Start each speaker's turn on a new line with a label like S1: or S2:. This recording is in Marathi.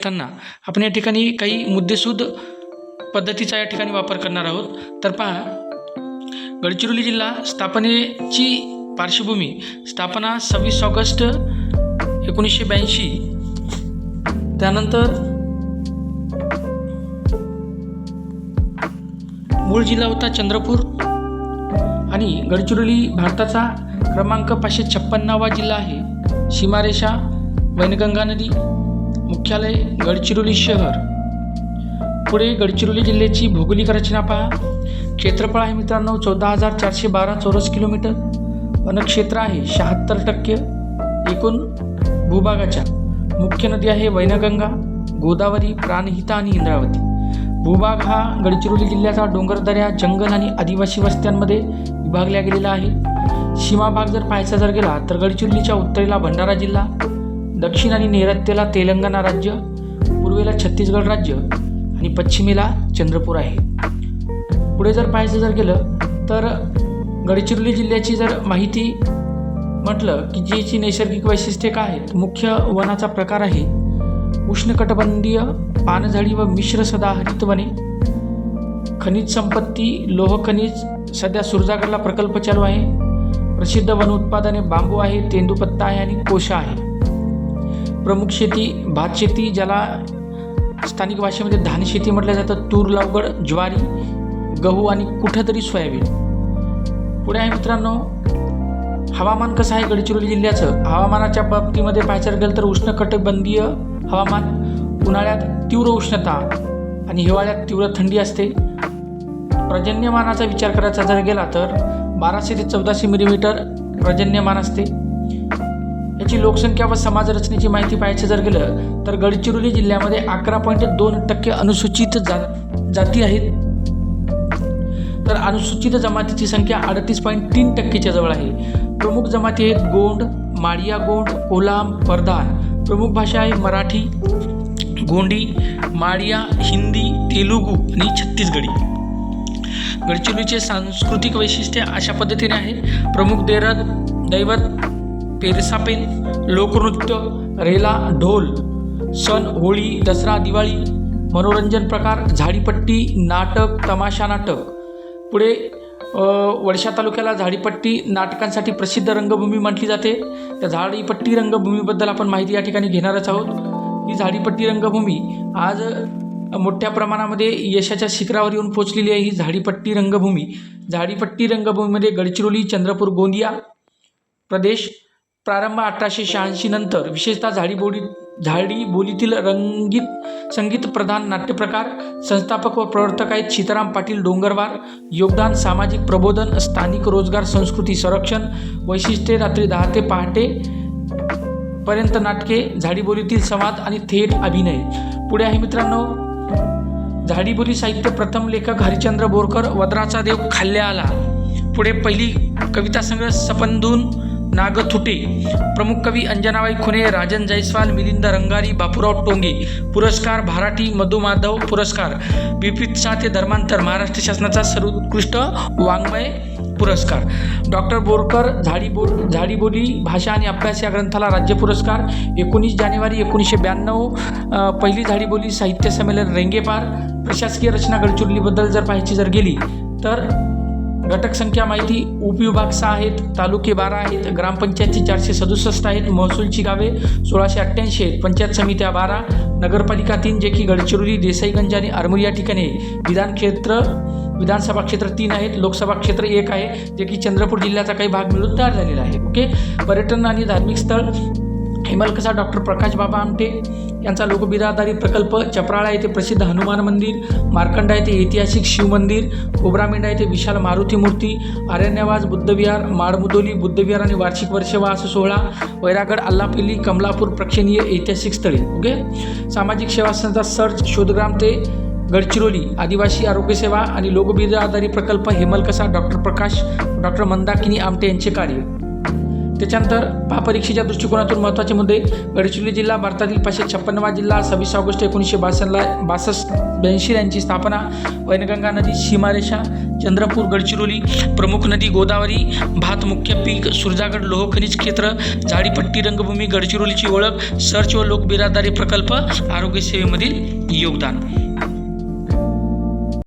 S1: असताना आपण या ठिकाणी काही मुद्देसूद पद्धतीचा या ठिकाणी वापर करणार आहोत. तर पहा गडचिरोली जिल्हा स्थापनेची पार्श्वभूमी स्थापना सव्वीस ऑगस्ट एकोणीसशे ब्याऐंशी. त्यानंतर मूळ जिल्हा होता चंद्रपूर आणि गडचिरोली भारताचा क्रमांक पाचशे छप्पन्नावा जिल्हा आहे. सीमारेषा वैनगंगा नदी मुख्यालय गडचिरोली शहर. पुढे गडचिरोली जिल्ह्याची भौगोलिक रचना पहा. क्षेत्रफळ आहे मित्रांनो चौदा हजार चारशे बारा चौरस किलोमीटर. वनक्षेत्र आहे शहात्तर टक्के. एकूण भूभागाच्या मुख्य नदी आहे वैनगंगा गोदावरी प्राणहिता आणि इंद्रावती. भूभाग हा गडचिरोली जिल्ह्याचा डोंगरदऱ्या जंगल आणि आदिवासी वस्त्यांमध्ये विभागला गेलेला आहे. सीमाभाग जर पाहायचा जर गेला तर गडचिरोलीच्या उत्तरेला भंडारा जिल्हा दक्षिण आणि नैऋत्येला तेलंगणा राज्य पूर्वेला छत्तीसगड राज्य आणि पश्चिमेला चंद्रपूर आहे. पुढे जर पाहायचं जर गेलं तर गडचिरोली जिल्ह्याची जर माहिती म्हटलं की जीची नैसर्गिक वैशिष्ट्ये काय आहेत? मुख्य वनाचा प्रकार आहे उष्णकटिबंधीय पानझडी व मिश्र सदाहरित वने. खनिज संपत्ती लोह खनिज सध्या सुरजागडला प्रकल्प चालू आहे. प्रसिद्ध वन उत्पादने बांबू आहे तेंदूपत्ता आहे आणि कोशा आहे. प्रमुख शेती भात शेती ज्याला स्थानिक भाषेमध्ये धान शेती म्हटलं जातं तूर लावगड ज्वारी गहू आणि कुठंतरी सोयाबीन. पुढे आहे मित्रांनो हवामान कसं आहे गडचिरोली जिल्ह्याचं? हवामानाच्या बाबतीमध्ये पाहायचं गेलं तर उष्णकटिबंधीय हवामान उन्हाळ्यात तीव्र उष्णता आणि हिवाळ्यात तीव्र थंडी असते. पर्जन्यमानाचा विचार करायचा जर गेला तर बाराशे ते चौदाशे मिलीमीटर पर्जन्यमान असते. याची लोकसंख्या व समाज रचनेची माहिती पाहायचं जर गेलं तर गडचिरोली जिल्ह्यामध्ये अकरा पॉईंट दोन टक्के अनुसूचित जा जाती आहेत. तर अनुसूचित जमातीची संख्या अडतीस पॉईंट तीन टक्केच्या जवळ आहे. प्रमुख जमाती आहेत गोंड माडिया गोंड कोलाम परदान प्रमुख भाषा आहे मराठी गोंडी माडिया हिंदी तेलुगू आणि छत्तीसगडी गडचिरोलीचे सांस्कृतिक वैशिष्ट्य अशा पद्धतीने आहे. प्रमुख देरद दैवत पेरसापेल लोकनृत्य रेला ढोल सण होळी दसरा दिवाळी मनोरंजन प्रकार झाडीपट्टी नाटक तमाशा नाटक. पुढे वर्षा वडशा तालुक्याला झाडीपट्टी नाटकांसाठी प्रसिद्ध रंगभूमी म्हटली जाते. त्या झाडीपट्टी रंगभूमीबद्दल आपण माहिती या ठिकाणी घेणारच आहोत. ही झाडीपट्टी रंगभूमी आज मोठ्या प्रमाणामध्ये यशाच्या शिखरावर येऊन पोचलेली आहे. ही झाडीपट्टी रंगभूमी. झाडीपट्टी रंगभूमीमध्ये गडचिरोली चंद्रपूर गोंदिया प्रदेश प्रारंभ अठराशे शहाऐंशी नंतर विशेषतः झाडीबोडी झाडी बोलीतील रंगीत संगीत प्रधान नाट्यप्रकार संस्थापक व प्रवर्तक आहेत सीताराम पाटील डोंगरवार योगदान सामाजिक प्रबोधन स्थानिक रोजगार संस्कृती संरक्षण वैशिष्ट्ये रात्री दहा ते पहाटे पर्यंत नाटके झाडीबोलीतील संवाद आणि थेट अभिनय. पुढे आहे मित्रांनो झाडीबोली साहित्य प्रथम लेखक हरिचंद्र बोरकर वद्राचा देव खाल्ल्या आला पुढे पहिली कविता संग्रह सपंदून नागथुटे. प्रमुख कवी अंजनाबाई खुने राजन जयस्वाल मिलिंद रंगारी बापूराव टोंगे. पुरस्कार भाराठी मधुमाधव पुरस्कार. बिपित्सा ते धर्मांतर महाराष्ट्र शासनाचा सर्वोत्कृष्ट वाङ्मय पुरस्कार. डॉक्टर बोरकर झाडीबो झाडीबोली भाषा आणि अभ्यास या ग्रंथाला राज्य पुरस्कार. एकोणीस जानेवारी एकोणीसशे ब्याण्णव पहिली झाडीबोली साहित्य संमेलन रेंगेपार. प्रशासकीय रचना गडचिरोलीबद्दल जर पाहायची जर गेली तर घटक संख्या माहिती उपविभाग सहा आहेत तालुके बारा आहेत ग्रामपंचायतची चारशे सदुसष्ट आहेत महसूलची गावे सोळाशे अठ्ठ्याऐंशी आहेत पंचायत समित्या बारा नगरपालिका तीन जे की गडचिरोली देसाईगंज आणि आरमोरी या ठिकाणी विधान क्षेत्र विधानसभा क्षेत्र तीन आहेत लोकसभा क्षेत्र एक आहे जे की चंद्रपूर जिल्ह्याचा काही भाग मिळून तयार झालेला आहे. ओके? पर्यटन आणि धार्मिक स्थळ हेमलकसा डॉक्टर प्रकाश बाबा आमटे यांचा लोकबिरादारी प्रकल्प चपराळा येथे प्रसिद्ध हनुमान मंदिर मार्कंडा येथे ऐतिहासिक शिव मंदिर कोबरामेंढा येथे विशाल मारुती मूर्ती आरण्यवास बुद्धविहार माडमुदोली बुद्धविहार आणि वार्षिक वर्षवास सोहळा वैरागड अल्लापिल्ली कमलापूर प्रेक्षणीय ऐतिहासिक स्थळे. ओके? सामाजिक सेवा संस्था सर्च शोधग्राम ते गडचिरोली आदिवासी आरोग्यसेवा आणि लोकबिरादारी प्रकल्प हेमलकसा डॉक्टर प्रकाश डॉक्टर मंदाकिनी आमटे यांचे कार्य. त्याच्यानंतर महापरीक्षेच्या दृष्टिकोनातून महत्त्वाचे मुद्दे गडचिरोली जिल्हा भारतातील पाचशे छप्पन्नवा जिल्हा सव्वीस ऑगस्ट एकोणीसशे बासष्टला बासष्ट ब्याऐंशी यांची स्थापना वैनगंगा नदी सीमारेषा चंद्रपूर गडचिरोली प्रमुख नदी गोदावरी भात मुख्य पीक सुरजागड लोह खनिज क्षेत्र झाडीपट्टी रंगभूमी गडचिरोलीची ओळख सर्च व लोकबिरादारी प्रकल्प आरोग्य सेवेमधील योगदान.